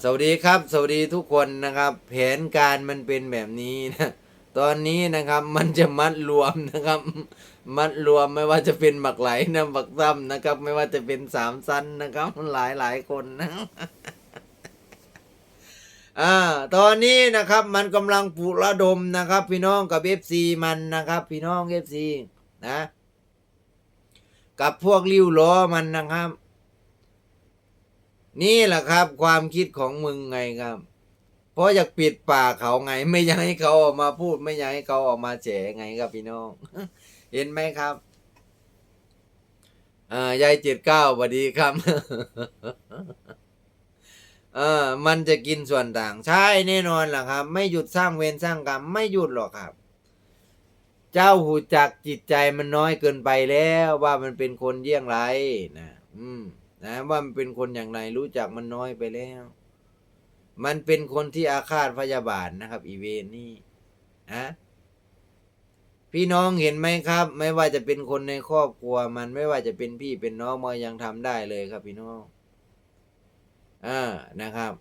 สวัสดีครับ สวัสดีทุกคนนะครับ แผนการมันเป็นแบบนี้นะตอนนี้นะครับมันจะมัดรวมนะครับ มัดรวมไม่ว่าจะเป็นหมักไหลนะหมักซ้ำนะครับ ไม่ว่าจะเป็นสามสั้นนะครับหลายหลายคนนะอ่าตอนนี้นะครับมันกำลังปลุกระดมนะครับ พี่น้องกับเอฟซีมันนะครับ พี่น้องเอฟซีนะ กับพวกริ้วล้อมันนะครับ นี่แหละครับ ความคิดของมึงไงครับ เพราะอยากปิดปากเขาไง ไม่อยากให้เขาออกมาพูด ไม่อยากให้เขาออกมาแฉไงครับพี่น้อง เห็นไหมครับอ่ายายเจ็ดเก้าสวัสดีครับเออ มันจะกินส่วนต่าง ใช่แน่นอนล่ะครับ ไม่หยุดสร้างเวรสร้างกรรมไม่หยุดหรอกครับ เจ้าหูจักจิตใจมันน้อยเกินไปแล้วว่ามันเป็นคนเยี่ยงไรนะ อืม นะว่ามันเป็นคนอย่างไรรู้จักมันน้อยไปแล้ว มันเป็นคนที่อาฆาตพยาบาทนะครับ อีเวนนี่อะพี่น้องเห็นไหมครับ ไม่ว่าจะเป็นคนในครอบครัว มันไม่ว่าจะเป็นพี่เป็นน้องมันยังทำได้เลยครับ พี่น้องอ่านะครับ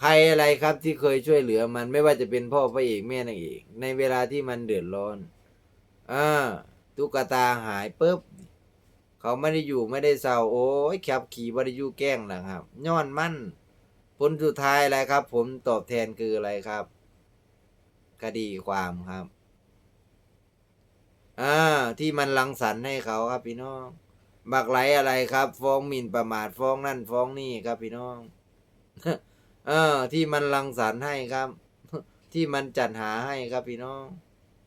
ใครอะไรครับที่เคยช่วยเหลือมันไม่ว่าจะเป็นพ่อพระเอกแม่นางเอกในเวลาที่มันเดือดร้อนอ่าตุ๊กตาหายปุ๊บ เขาไม่ได้อยู่ไม่ได้เศร้าโอ้ยขับขี่บริยูแกล้งนะครับย้อนมั่นผลสุดท้ายอะไรครับ ผมตอบแทนคืออะไรครับ คดีความครับ อ่า ที่มันลังสรรให้เขาครับพี่น้อง บักไหลอะไรครับ ฟ้องหมิ่นประมาทฟ้องนั่นฟ้องนี่ครับพี่น้อง เออ ที่มันลังสรรให้ครับ ที่มันจัดหาให้ครับพี่น้อง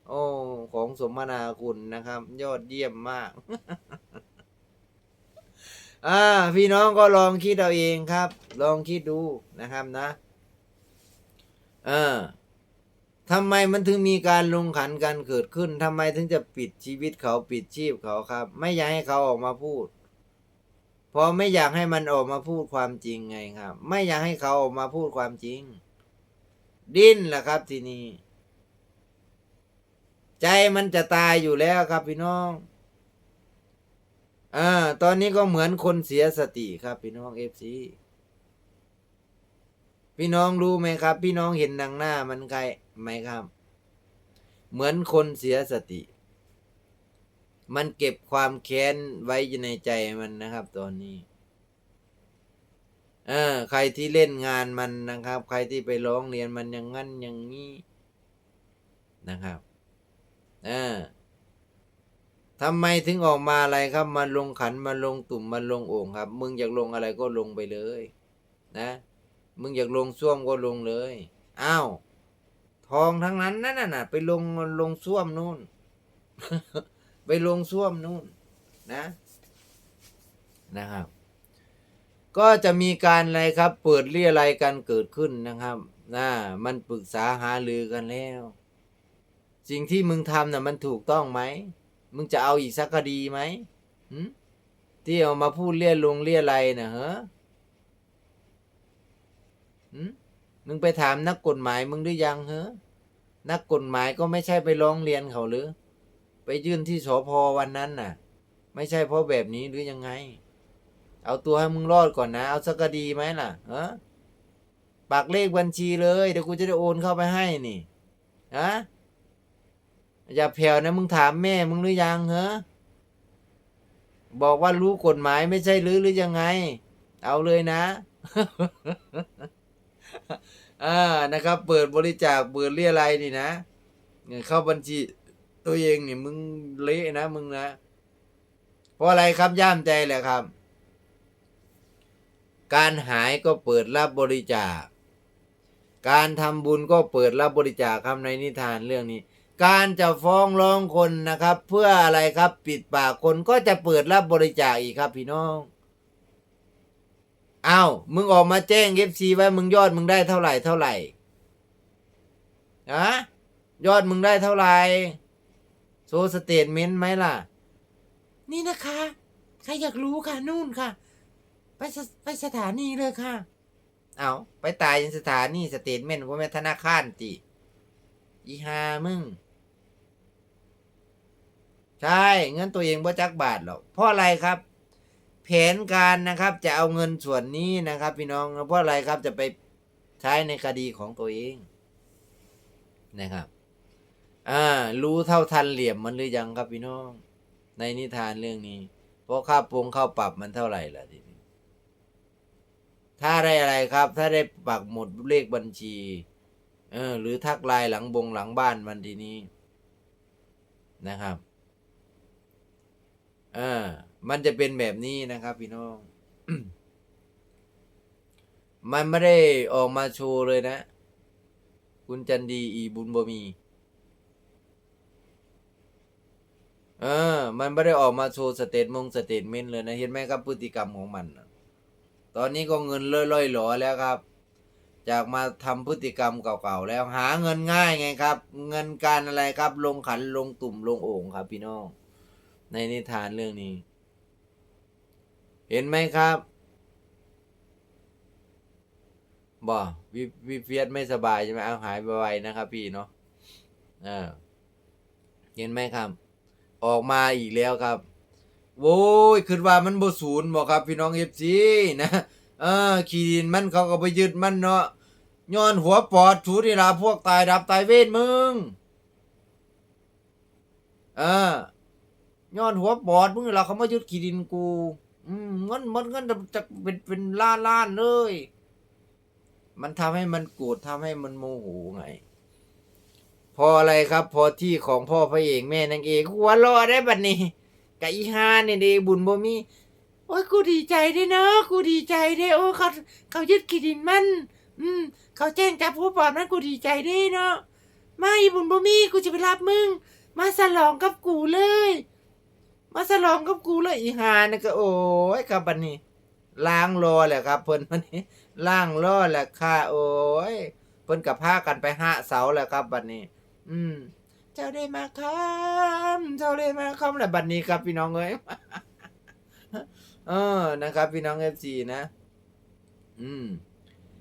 โอ้ ของสมนาคุณนะครับ ยอดเยี่ยมมาก อ่าพี่น้องก็ลองคิดเอาเองครับ ลองคิดดูนะครับนะเออทำไมมันถึงมีการลงขันกันเกิดขึ้นทำไมถึงจะปิดชีวิตเขาปิดชีพเขาครับ ไม่อยากให้เขาออกมาพูดพราะไม่อยากให้มันออกมาพูดความจริงไงครับ ไม่อยากให้เขาออกมาพูดความจริง ดิ้นแหละครับทีนี้ ใจมันจะตายอยู่แล้วครับพี่น้อง อ่า ตอนนี้ก็เหมือนคนเสียสติครับ พี่น้องเอฟซีพี่น้องรู้ไหมครับ พี่น้องเห็นนางหน้ามันใครไหมครับ เหมือนคนเสียสติ มันเก็บความแค้นไว้อยู่ในใจมันนะครับ ตอนนี้ เออ ใครที่เล่นงานมันนะครับ ใครที่ไปร้องเรียนมันอย่างงั้นอย่างนี้นะครับ เออ ทำไมถึงออกมาอะไรครับ มาลงขันมาลงตุ่มมาลงโอ่งครับ มึงอยากลงอะไรก็ลงไปเลย นะ มึงอยากลงส้วมก็ลงเลยอ้าวทองทั้งนั้นนั่นน่ะ ไปลงลงส้วมนู่น ไปลงส้วมนู่น นะ นะครับ ก็จะมีการอะไรครับ เปิดเรียอะไรกันเกิดขึ้นนะครับนะมันปรึกษาหารือกันแล้ว สิ่งที่มึงทำน่ะมันถูกต้องไหม มึงจะเอาอีกสักคดีไหมหที่เอามาพูดเลี่ยลงเลี่ยอะไรนะเหรอมึงไปถามนักกฎหมายมึงหรือยังเหรอนักกฎหมายก็ไม่ใช่ไปร้องเรียนเขาหรือ ไปยื่นที่สพวันนั้นน่ะ ไม่ใช่เพราะแบบนี้หรือยังไง เอาตัวให้มึงรอดก่อนนะ เอาสักคดีไหมล่ะฮะปากเลขบัญชีเลยเดี๋ยวกูจะได้โอนเข้าไปให้นี่ฮะ อย่าแผ่วนะมึงถามแม่มึงหรือยังเหรอบอกว่ารู้กฎหมายไม่ใช่หรือหรือยังไง เอาเลยนะอ่านะครับ เปิดบริจาคเปิดเรียอะไรนี่นะเข้าบัญชีตัวเองนี่มึงเละนะมึงนะเพราะอะไรครับย่ามใจแหละครับ การหายก็เปิดรับบริจาค การทำบุญก็เปิดรับบริจาคครับในนิทานเรื่องนี้ การจะฟ้องร้องคนนะครับ เพื่ออะไรครับปิดปากคนก็จะเปิดรับบริจาคอีกครับพี่น้องอ้าวมึงออกมาแจ้งเอฟซีไว้มึงยอดมึงได้เท่าไหร่เท่าไหร่อะยอดมึงได้เท่าไหร่โซสเตทเมนต์ไหมล่ะ นี่นะคะ ใครอยากรู้ค่ะนู่นค่ะ ไปไปสถานีเลยค่ะ เอาไปตายยังสถานีสเตทเมนต์ว่าแม่ธนาคารติอีหามึง ใช่เงินตัวเองบ่จักบาทหรอกเพราะอะไรครับเพแผนการนะครับจะเอาเงินส่วนนี้นะครับ พี่น้องเพราะอะไรครับจะไปใช้ในคดีของตัวเองนะครับอ่ารู้เท่าทันเหลี่ยมมันหรือยังครับพี่น้อง ในนิทานเรื่องนี้ เพราะค่าปรุงค่าปรับมันเท่าไหร่ล่ะทีนี้ถ้าได้อะไรครับ ถ้าได้ปักหมุดเลขบัญชี เออ หรือทักไลายหลังบงหลังบ้านมันทีนี้นะครับ ออมันจะเป็นแบบนี้นะครับ พี่น้อง มันไม่ได้ออกมาโชว์เลยนะ คุณจันดีอีบุญบ่มีเออ มันไม่ได้ออกมาโชว์สเตตมงสเตตเมนต์เลยนะ เห็นไหมครับพฤติกรรมของมัน ตอนนี้ก็เงินล่อยๆหลอแล้วครับ จากมาทำพฤติกรรมเก่าๆแล้วหาเงินง่ายไงครับ เงินการอะไรครับ ลงขันลงตุ่มลงโอ่งครับ พี่น้อง ในนิทานเรื่องนี้ เห็นไหมครับบ่วิวิเฟียสไม่สบายใช่ไหมเอาหายไวนะครับ พี่เนาะเออเห็นไหมครับ ออกมาอีกแล้วครับโว้ยคือว่ามันบ่ศูนย์บอกครับ พี่น้องเอฟซีนะเออขีดินมันเขาก็ไปยึดมันเนาะย้อนหัวปอดถูนี่ละพวกตายดับตายเวทมึง เออ ย้อนหัวปอดมึงนี่ล่ะเขามายึดขีดินกู อืมมันมันเงินจะเป็นเป็นล้านล้านเลย มันทำให้มันโกรธทำให้มันโมโหไง พออะไรครับ พอที่ของพ่อพระเอกแม่นางเอกหัวรอได้บัดนี้กะอีฮาเนี่ยเดบุญบ่มีโอ้ยกูดีใจด้วยเนาะกูดีใจด้วยโอ้เขาเขายึดขีดินมัน อืม เขาแจ้งจับผู้ปอบนั้นกูดีใจด้วยเนาะมาอีบุญบ่มีกูจะไปรับมึง มาสลองกับกูเลย มาสลองกับกูเลยอีหานะก็โอ้ยครับบัดนี้ล้างรอแหละครับเพิ่นวันนี้ล้างรอแหละค่ะ โอ้ยเพิ่นกับพากันไปหาเสาแหละครับบัดนี้ อืม เจ้าได้มาคำเจ้าได้มาคำแหละบัดนี้ครับพี่น้องเอ้ยเออนะครับ พี่น้องเอฟซีนะ อืม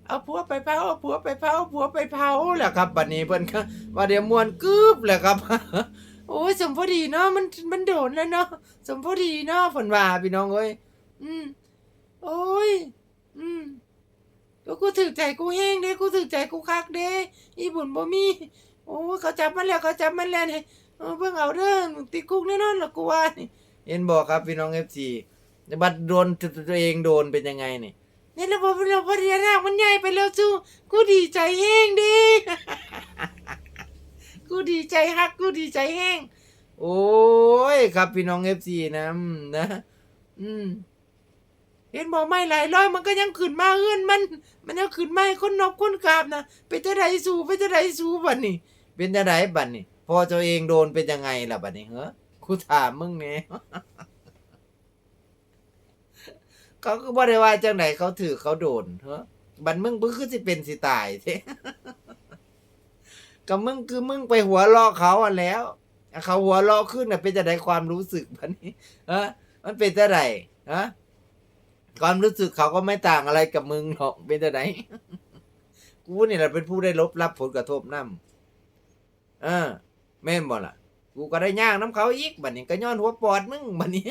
เอาผัวไปเผาเอาผัวไปเผาเอาผัวไปเผาแหละครับบัดนี้เพิ่นก็ว่าเดี๋ยวมวนกึบแหละครับ โอ้ยสมพอดีเนาะมันมันโดนแล้วเนาะสมพอดีเนาะฝนว่าพี่น้องเอ้ยอืมโอ้ย อืมก็กูถึกใจกูแห้งเด้กูถึกใจกูคักเด้อีบุญบ่มีโอ้ยเขาจับมันแล้วเขาจับมันแล้วนี่เออเบิ่งเอาเด้อมึงติดคุกแน่นอนล่ะกูว่านี่เห็นบอกครับพี่น้อง FC แต่บัดโดนตัวเองโดนเป็นยังไงนี่ในระบบระบบพญานาคมันใหญ่ไปแล้วจูกูดีใจแห้งดิ กูดีใจฮักกูดีใจแห้งโอ้ยครับพี่น้อง FC นะอืมนะ อืมเห็นบอกไม่หลายร้อยมันก็ยังขึ้นมาเอื้อนมัน มันยังขึ้นมาให้คนนอกคนกราบนะเป็นจะไดสู้เป็นจะไดสู้บัดนี้ เป็นจะไดบัดนี้พอตัวเองโดนเป็นยังไงล่ะบัดนี้เฮ้อกูถามมึงเนี่ยเขาก็บ่ได้ว่าจังไหนเขาถือเขาโดนเฮ้อบัดมึงมึงคือสิเป็นสิตายเท่ ก็มึงคือมึงไปหัวเราะเขาอะแล้วเขาหัวเราะขึ้นน่ะเป็นจะไดความรู้สึกบัดนี้ฮะมันเป็นจะไดฮะความรู้สึกเขาก็ไม่ต่างอะไรกับมึงหรอกเป็นแต่ไหนกูนี่แหละเป็นผู้ได้ลบรับผลกระทบน้ำเออแม่นบ่ล่ะ กูก็ได้ย่างน้ำเขาอีกบัดนี้ก็ย้อนหัวปอดมึงบัดนี้